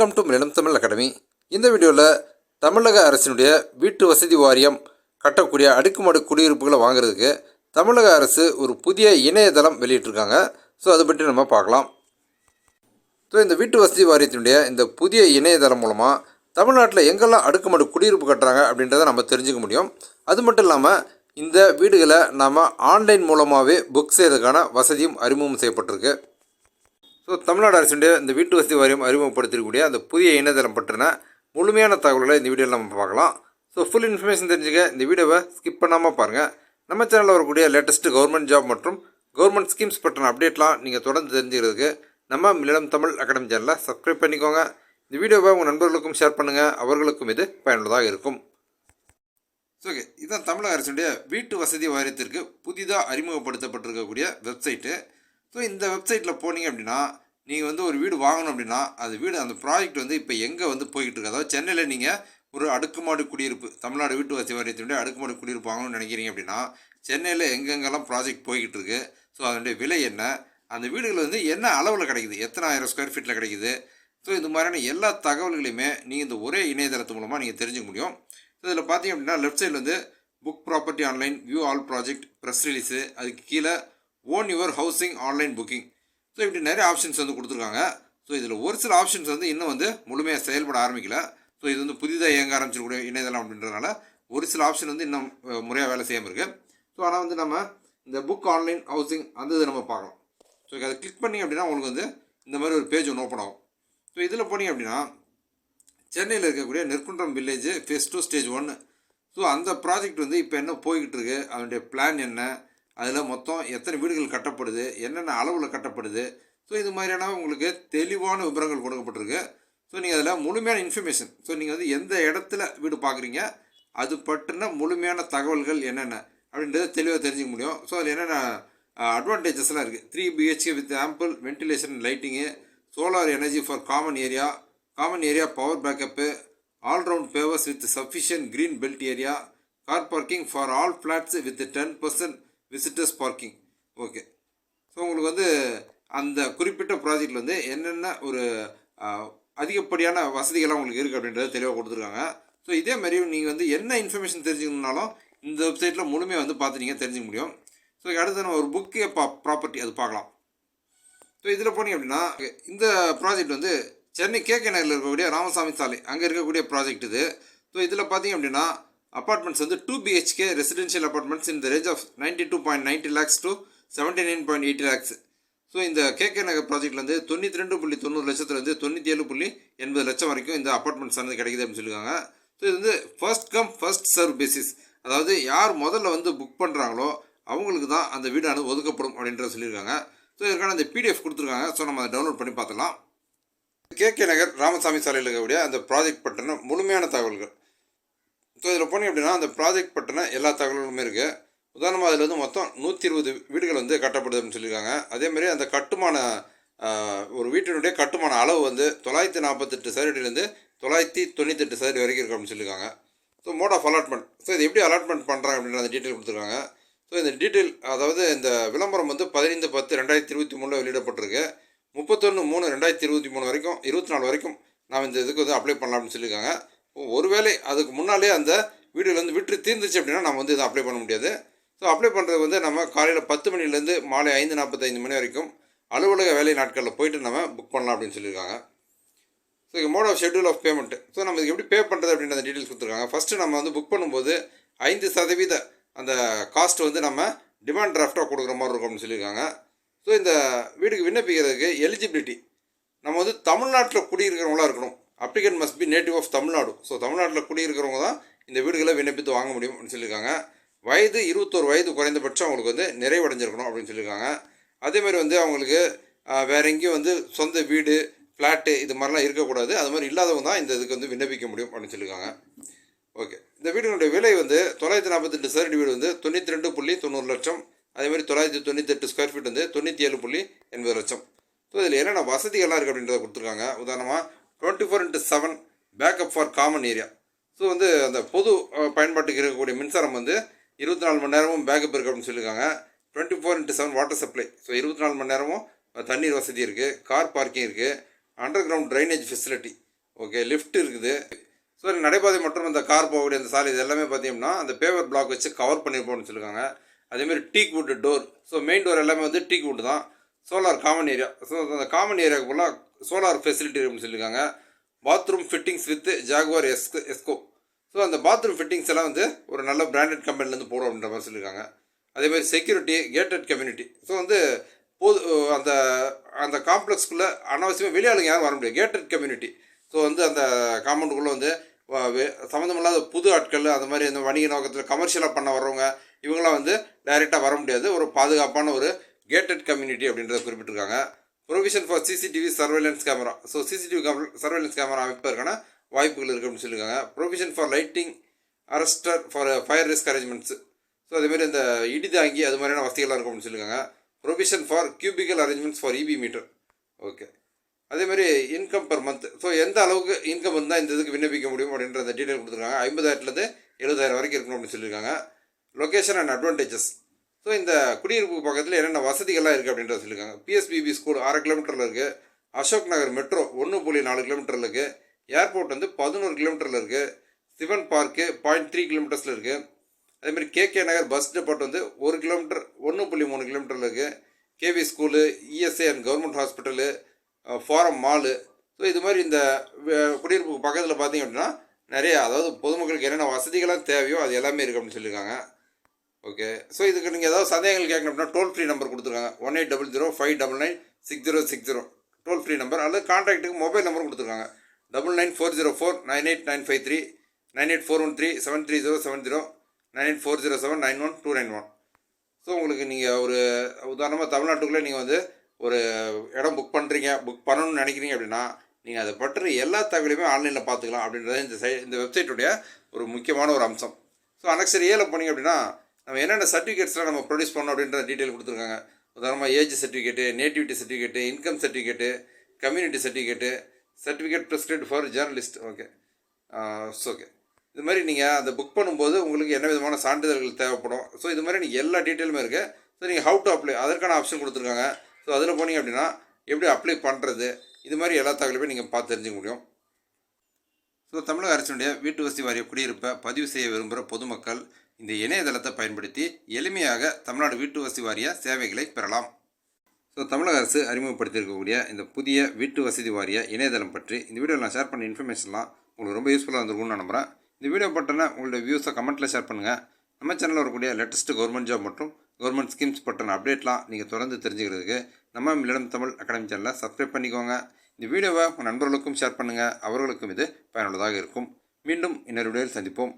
Welcome to Milam Tamil academy இந்த வீடியோவில் தமிழக அரசினுடைய வீட்டு வசதி வாரியம் கட்டக்கூடிய அடுக்குமாடு குடியிருப்புகளை வாங்குறதுக்கு தமிழக அரசு ஒரு புதிய இணையதளம் வெளியிட்டிருக்காங்க. ஸோ அதை பற்றி நம்ம பார்க்கலாம். ஸோ இந்த வீட்டு வசதி வாரியத்தினுடைய இந்த புதிய இணையதளம் மூலமாக தமிழ்நாட்டில் எங்கெல்லாம் அடுக்குமாடு குடியிருப்பு கட்டுறாங்க அப்படின்றத நம்ம தெரிஞ்சுக்க முடியும். அது மட்டும் இல்லாமல் இந்த வீடுகளை நாம் ஆன்லைன் மூலமாகவே புக் செய்யறதுக்கான வசதியும் அறிமுகம் செய்யப்பட்டிருக்கு. ஸோ தமிழ்நாடு அரசுடைய இந்த வீட்டு வசதி வாரியம் அறிமுகப்படுத்திருக்கக்கூடிய அந்த புதிய இணையதளம் பற்றின முழுமையான தகவல்களை இந்த வீடியோவில் நம்ம பார்க்கலாம். ஸோ ஃபுல் இன்ஃபர்மேஷன் தெரிஞ்சுக்க இந்த வீடியோவை ஸ்கிப் பண்ணாமல் பாருங்கள் நம்ம சேனலில் வரக்கூடிய லேட்டஸ்ட் கவர்மெண்ட் ஜாப் மற்றும் கவர்மெண்ட் ஸ்கீம்ஸ் பற்றின அப்டேட்லாம் நீங்கள் தொடர்ந்து தெரிஞ்சுக்கிறதுக்கு நம்ம மில்லம் தமிழ் அகாடமி சேனலை சப்ஸ்கிரைப் பண்ணிக்கோங்க. இந்த வீடியோவை உங்கள் நண்பர்களுக்கும் ஷேர் பண்ணுங்கள் அவர்களுக்கும் இது பயனுள்ளதாக இருக்கும். ஸோ ஓகே இதுதான் தமிழக அரசுடைய வீட்டு வசதி வாரியத்திற்கு புதிதாக அறிமுகப்படுத்தப்பட்டிருக்கக்கூடிய வெப்சைட்டு ஸோ இந்த வெப்சைட்டில் போனீங்க அப்படின்னா நீங்கள் வந்து ஒரு வீடு வாங்கணும் அப்படின்னா அது வீடு அந்த ப்ராஜெக்ட் வந்து இப்போ எங்கே வந்து போய்கிட்டு இருக்கு? அதாவது சென்னையில் நீங்கள் ஒரு அடுக்குமாடு குடியிருப்பு தமிழ்நாடு வீட்டு வசதி வாரியத்தினுடைய அடுக்குமாடு குடியிருப்பு வாங்கணும்னு நினைக்கிறீங்க அப்படின்னா சென்னையில் எங்கெங்கெல்லாம் ப்ராஜெக்ட் போய்கிட்டு இருக்கு? ஸோ அதனுடைய விலை என்ன? அந்த வீடுகள் வந்து என்ன அளவில் கிடைக்குது? எத்தனை ஆயிரம் ஸ்கொயர் ஃபீட்டில் கிடைக்குது? ஸோ இந்த மாதிரியான எல்லா தகவல்களையுமே நீங்கள் இந்த ஒரே இணையதளத்து மூலமாக நீங்கள் தெரிஞ்சுக்க முடியும். ஸோ இதில் பார்த்தீங்க அப்படின்னா லெஃப்ட் சைடில் வந்து book property online view all project press release அதுக்கு கீழே own your housing online booking so இப்படி நிறைய ஆப்ஷன்ஸ் வந்து கொடுத்துருக்காங்க. ஸோ இதில் ஒரு சில ஆப்ஷன்ஸ் வந்து இன்னும் வந்து முழுமையாக செயல்பட ஆரம்பிக்கல. ஸோ இது வந்து புதிதாக இயங்க ஆரம்பிச்சிருக்கூடிய இணையதளம் அப்படின்றதுனால ஒரு சில ஆப்ஷன் வந்து இன்னும் முறையாக வேலை செய்யாமல் இருக்குது ஸோ ஆனால் வந்து நம்ம இந்த புக் ஆன்லைன் ஹவுசிங் அந்த இதை நம்ம பார்க்கலாம் ஸோ அதை கிளிக் பண்ணி அப்படின்னா உங்களுக்கு வந்து இந்த மாதிரி ஒரு பேஜ் ஒன்று ஓப்பன் ஆகும். ஸோ இதில் போனீங்க அப்படின்னா சென்னையில் இருக்கக்கூடிய Nerkundram village phase two stage ஒன்று ஸோ அந்த ப்ராஜெக்ட் வந்து இப்போ என்ன போய்கிட்டு இருக்கு? அதனுடைய பிளான் என்ன? அதில் மொத்தம் எத்தனை வீடுகள் கட்டப்படுது என்னென்ன அளவில் கட்டப்படுது ஸோ இது மாதிரியான உங்களுக்கு தெளிவான விவரங்கள் கொடுக்கப்பட்டிருக்கு. ஸோ நீங்கள் அதில் முழுமையான இன்ஃபர்மேஷன் ஸோ நீங்கள் வந்து எந்த இடத்துல வீடு பார்க்குறீங்க அது பற்றின முழுமையான தகவல்கள் என்னென்ன அப்படின்றத தெளிவாக தெரிஞ்சுக்க முடியும். ஸோ அதில் என்னென்ன அட்வான்டேஜஸ்லாம் இருக்குது three BHK with ample ventilation lighting solar energy for common area common area power backup all round pavers with sufficient green belt area car parking for all flats with ten percent visitors parking okay so உங்களுக்கு வந்து அந்த குறிப்பிட்ட ப்ராஜெக்டில் வந்து என்னென்ன ஒரு அதிகப்படியான வசதிகள்லாம் உங்களுக்கு இருக்குது அப்படின்றத தெளிவாக கொடுத்துருக்காங்க. ஸோ இதே மாதிரி நீங்கள் வந்து என்ன இன்ஃபர்மேஷன் தெரிஞ்சுக்கணுன்னாலும் இந்த வெப்சைட்டில் முழுமையாக வந்து பார்த்து நீங்கள் தெரிஞ்சுக்க முடியும். ஸோ அடுத்து நம்ம ஒரு புக்கு பா ப்ராப்பர்ட்டி அது பார்க்கலாம். ஸோ இதில் போனீங்க அப்படின்னா இந்த ப்ராஜெக்ட் வந்து சென்னை கே கே நகரில் இருக்கக்கூடிய ராமசாமி சாலை. அங்கே இருக்கக்கூடிய ப்ராஜெக்ட் இது. ஸோ இதில் பார்த்தீங்க அப்படின்னா அப்பார்ட்மெண்ட்ஸ் வந்து டூ பிஹெச்கே ரெசிடென்ஷியல் அப்பார்ட்மெண்ட்ஸ் இந்த range of ninety two point ninety lakhs to seventy nine point eighty lakhs so இந்த கேகே நகர் ப்ராஜெக்ட்ல வந்து தொண்ணூற்றி ரெண்டு புள்ளி தொண்ணூறு லட்சத்துலேருந்து தொண்ணூற்றி ஏழு புள்ளி எண்பது லட்சம் வரைக்கும் இந்த அப்பார்ட்மெண்ட்ஸ் வந்து கிடைக்குது அப்படின்னு சொல்லியிருக்காங்க. ஸோ இது வந்து first come first serve basis அதாவது யார் முதல்ல வந்து புக் பண்ணுறாங்களோ அவங்களுக்கு தான் அந்த வீடானது ஒதுக்கப்படும் அப்படின்றத சொல்லியிருக்காங்க. ஸோ இதற்கான அந்த பிடிஎஃப் கொடுத்துருக்காங்க. ஸோ நம்ம அதை டவுன்லோட் பண்ணி பார்த்துலாம் கேகே நகர் ராமசாமி சாலையில் இருக்கக்கூடிய அந்த ப்ராஜெக்ட் பற்றின முழுமையான தகவல்கள். ஸோ இதில் போனீங்க அப்படின்னா அந்த ப்ராஜெக்ட் பற்றின எல்லா தகவல்களுமே இருக்குது உதாரணமாக அதில் வந்து மொத்தம் நூற்றி இருபது வீடுகள் வந்து கட்டப்படுது அப்படின்னு சொல்லியிருக்காங்க. அதேமாதிரி அந்த கட்டுமான ஒரு வீட்டினுடைய கட்டுமான அளவு வந்து தொள்ளாயிரத்தி நாற்பத்தெட்டு சதுரடியிலேருந்து தொள்ளாயிரத்தி தொண்ணூத்தெட்டு சதுரடி வரைக்கும் இருக்கும் அப்படின்னு சொல்லியிருக்காங்க. So mode of allotment so இது எப்படி அலாட்மெண்ட் பண்ணுறாங்க அப்படின்ற அந்த டீட்டெயில் கொடுத்துருக்காங்க. ஸோ இந்த டீட்டெயில் அதாவது இந்த விளம்பரம் வந்து பதினைந்து பத்து ரெண்டாயிரத்தி இருபத்தி மூணில் வெளியிடப்பட்டிருக்கு. முப்பத்தொன்று மூணு ரெண்டாயிரத்தி இருபத்தி மூணு வரைக்கும் இருபத்தி நாலு வரைக்கும் நாம் இந்த இதுக்கு வந்து அப்ளை பண்ணலாம் அப்படின்னு சொல்லியிருக்காங்க. ஒருவேளை அதுக்கு முன்னாலே அந்த வீடுலேருந்து வந்து விற்று தீர்ந்துச்சு அப்படின்னா நம்ம வந்து இதை அப்ளை பண்ண முடியாது. ஸோ அப்ளை பண்ணுறது வந்து நம்ம காலையில் பத்து மணிலேருந்து மாலை ஐந்து நாற்பத்தைந்து மணி வரைக்கும் அலுவலக வேலை நாட்களில் போயிட்டு நம்ம புக் பண்ணலாம் அப்படின்னு சொல்லியிருக்காங்க. So mode of schedule of payment so நம்ம இதுக்கு எப்படி பே பண்ணுறது அப்படின்ற அந்த டீட்டெயில்ஸ் கொடுத்துருக்காங்க. ஃபஸ்ட்டு நம்ம வந்து புக் பண்ணும்போது ஐந்து சதவீத அந்த காஸ்ட் வந்து நம்ம டிமாண்ட் டிராஃப்டாக கொடுக்குற மாதிரி இருக்கும் அப்படின்னு சொல்லியிருக்காங்க. ஸோ இந்த வீடுக்கு விண்ணப்பிக்கிறதுக்கு எலிஜிபிலிட்டி நம்ம வந்து தமிழ்நாட்டில் குடியிருக்கிறவங்களா இருக்கணும். Applicant must be native of Tamil Nadu so தமிழ்நாட்டில் குடியிருக்கிறவங்க தான் இந்த வீடுகளை விண்ணப்பித்து வாங்க முடியும் அப்படின்னு சொல்லியிருக்காங்க. வயது இருபத்தோரு வயது குறைந்தபட்சம் அவங்களுக்கு வந்து நிறைவடைஞ்சிருக்கணும் அப்படின்னு சொல்லியிருக்காங்க. அதே மாதிரி வந்து அவங்களுக்கு வேறு வேற எங்கேயும் வந்து சொந்த வீடு ஃப்ளாட்டு இது மாதிரிலாம் இருக்கக்கூடாது. அது மாதிரி இல்லாதவங்க தான் இந்த இதுக்கு வந்து விண்ணப்பிக்க முடியும் அப்படின்னு சொல்லியிருக்காங்க. ஓகே இந்த வீடுகளுடைய விலை வந்து தொள்ளாயிரத்தி நாற்பத்தெட்டு சதுரடி வீடு வந்து தொண்ணூற்றி ரெண்டு புள்ளி தொண்ணூறு லட்சம். அதே மாதிரி தொள்ளாயிரத்தி தொண்ணூத்தெட்டு ஸ்கொயர் ஃபீட் வந்து தொண்ணூற்றி ஏழு புள்ளி எண்பது லட்சம். ஸோ இதில் என்னென்ன வசதிகள்லாம் இருக்குது அப்படின்றத கொடுத்துருக்காங்க. உதாரணமாக twenty four into seven backup for common area so வந்து அந்த பொது பயன்பாட்டுக்கு இருக்கக்கூடிய மின்சாரம் வந்து இருபத்தி நாலு மணி நேரமும் பேக்கப் இருக்குது அப்படின்னு சொல்லியிருக்காங்க. Twenty four into seven water supply so இருபத்தி நாலு மணி நேரமும் தண்ணீர் வசதி இருக்குது கார் பார்க்கிங் இருக்குது underground drainage facility okay lift இருக்குது ஸோ நடைபாதை மற்றும் இந்த கார் போகக்கூடிய அந்த சாலை இது எல்லாமே பார்த்தீங்கன்னா அந்த பேவர் பிளாக் வச்சு கவர் பண்ணியிருப்போம்னு சொல்லியிருக்காங்க. அதேமாதிரி teak wood door so main door எல்லாமே வந்து டீக் வுட் தான். சோலார் காமன் ஏரியா ஸோ அந்த காமன் ஏரியாவுக்கு சோலார் ஃபெசிலிட்டி இருக்குன்னு சொல்லியிருக்காங்க. பாத்ரூம் ஃபிட்டிங்ஸ் வித் ஜாகுவார் எஸ்கு எஸ்கோ ஸோ அந்த பாத்ரூம் ஃபிட்டிங்ஸ் எல்லாம் வந்து ஒரு நல்ல பிராண்டட் கம்பெனிலேருந்து போடும் அப்படின்ற மாதிரி சொல்லியிருக்காங்க. அதே மாதிரி செக்யூரிட்டி கேட்டட் கம்யூனிட்டி ஸோ வந்து போது அந்த அந்த காம்ப்ளெக்ஸ்க்குள்ளே அனாவசியமாக வெளியாளுங்க யாரும் வர முடியாது. கேட்டட் கம்யூனிட்டி ஸோ வந்து அந்த காம்பவுண்டுக்குள்ளே வந்து சம்மந்தமில்லாத புது ஆட்கள் அந்த மாதிரி இந்த வணிக நோக்கத்தில் கமர்ஷியலாக பண்ண வர்றவங்க இவங்களாம் வந்து டைரெக்டாக வர முடியாது. ஒரு பாதுகாப்பான ஒரு கேட்டட் கம்யூனிட்டி அப்படின்றத குறிப்பிட்டிருக்காங்க. Provision for CCTV surveillance camera so CCTV camera surveillance camera அமைப்பதற்கான வாய்ப்புகள் இருக்குது அப்படின்னு சொல்லியிருக்காங்க. Provision for lighting arrester for fire risk arrangements so அதேமாதிரி இந்த இடி தாங்கி அது மாதிரியான வசதிகள்லாம் இருக்கும் அப்படின்னு சொல்லியிருக்காங்க. Provision for cubicle arrangements for EB meter okay அதேமாதிரி இன்கம் பர் மந்த் ஸோ எந்த அளவுக்கு இன்கம் இருந்தால் இந்த இதுக்கு விண்ணப்பிக்க முடியும் அப்படின்ற அந்த டீட்டெயில் கொடுத்துருக்காங்க. ஐம்பதாயிரத்துலேருந்து எழுபதாயிரம் வரைக்கும் இருக்கணும் அப்படின்னு சொல்லியிருக்காங்க. லொக்கேஷன் அண்ட் அட்வான்டேஜஸ் ஸோ இந்த குடியிருப்பு பக்கத்தில் என்னென்ன வசதிகள்லாம் இருக்குது அப்படின்றத சொல்லியிருக்காங்க. பிஎஸ்பிபி ஸ்கூல் அரை கிலோமீட்டரில் இருக்குது அசோக் நகர் மெட்ரோ ஒன்று புள்ளி நாலு கிலோமீட்டரில் இருக்குது ஏர்போர்ட் வந்து பதினோரு கிலோமீட்டரில் இருக்குது சிவன் பார்க்கு பாயிண்ட் த்ரீ கிலோமீட்டர்ஸில் இருக்குது அதேமாதிரி கேகே நகர் பஸ் டிபார்ட் வந்து ஒரு கிலோமீட்டர் ஒன்று புள்ளி மூணு கிலோமீட்டரில் இருக்குது KV school ESI and government hospital forum mall so இது மாதிரி இந்த uh, குடியிருப்பு பக்கத்தில் பார்த்தீங்க அப்படின்னா நிறைய அதாவது பொதுமக்களுக்கு என்னென்ன வசதிகள்லாம் தேவையோ அது எல்லாமே இருக்குது அப்படின்னு சொல்லியிருக்காங்க. ஓகே. ஸோ இதுக்கு நீங்கள் ஏதாவது சந்தேகங்கள் கேட்கணும் அப்படின்னா டோல் ஃப்ரீ நம்பர் கொடுத்துருக்காங்க. One eight double zero five double nine six zero six zero toll free number அல்லது கான்டாக்ட்டுக்கு மொபைல் நம்பர் கொடுத்துருக்காங்க. Double nine four zero four nine eight nine five three nine eight four one three seven three zero seven zero nine eight four zero seven nine one two nine one so உங்களுக்கு நீங்கள் ஒரு உதாரணமாக தமிழ்நாட்டுக்குள்ளே நீங்கள் வந்து ஒரு இடம் book பண்ணுறீங்க புக் பண்ணணும்னு நினைக்கிறீங்க அப்படின்னா நீங்கள் அதை பற்றி எல்லா தகவலையுமே ஆன்லைனில் பார்த்துக்கலாம் அப்படின்றது இந்த சை இந்த வெப்சைட்டுடைய ஒரு முக்கியமான ஒரு அம்சம். ஸோ அனெக்சர் ஏல போனீங்க அப்படின்னா நம்ம என்னென்ன சர்டிஃபிகேட்ஸ்லாம் நம்ம ப்ரொடியூஸ் பண்ணோம் அப்படின்ற டீட்டெயில் கொடுத்துருக்காங்க. உதாரணமாக age certificate nativity certificate income certificate community certificate certificate prescribed for journalist okay okay இது மாதிரி நீங்கள் அந்த புக் பண்ணும்போது உங்களுக்கு என்ன விதமான சான்றிதழ்கள் தேவைப்படும்? ஸோ இது மாதிரி நீங்கள் எல்லா டீட்டெயிலுமே இருக்குது ஸோ நீங்கள் ஹவு டு அப்ளை அதற்கான ஆப்ஷன் கொடுத்துருக்காங்க. ஸோ அதில் போனீங்க அப்படின்னா எப்படி அப்ளை பண்ணுறது இது மாதிரி எல்லா தகவலுமே நீங்கள் பார்த்து தெரிஞ்சுக்க முடியும். ஸோ தமிழக அரசினுடைய வீட்டு வசதி வாரிய குடியிருப்பை பதிவு செய்ய விரும்புகிற பொதுமக்கள் இந்த இணையதளத்தை பயன்படுத்தி எளிமையாக தமிழ்நாடு வீட்டு வசதி வாரிய சேவைகளை பெறலாம். ஸோ தமிழக அரசு அறிமுகப்படுத்தியிருக்கக்கூடிய இந்த புதிய வீட்டு வசதி வாரிய இணையதளம் பற்றி இந்த வீடியோவில் நான் ஷேர் பண்ண இன்ஃபர்மேஷன்லாம் உங்களுக்கு ரொம்ப யூஸ்ஃபுல்லாக இருந்திருக்கும்னு நான் நம்புகிறேன் இந்த வீடியோ பட்டனை உங்களுடைய வியூஸை கமெண்ட்டில் ஷேர் பண்ணுங்கள் நம்ம சேனலில் வரக்கூடிய லேட்டஸ்ட் கவர்மெண்ட் ஜாப் மற்றும் கவர்மெண்ட் ஸ்கீம்ஸ் பட்டன அப்டேட்லாம் நீங்கள் தொடர்ந்து தெரிஞ்சுக்கிறதுக்கு நம்ம மில்லிடம் தமிழ் அகாடமி சேனலை சப்ஸ்கிரைப் பண்ணிக்கோங்க. இந்த வீடியோவை உங்கள் நண்பர்களுக்கும் ஷேர் பண்ணுங்கள் அவர்களுக்கும் இது பயனுள்ளதாக இருக்கும். மீண்டும் இன்னொரு வீடியோவில் சந்திப்போம்.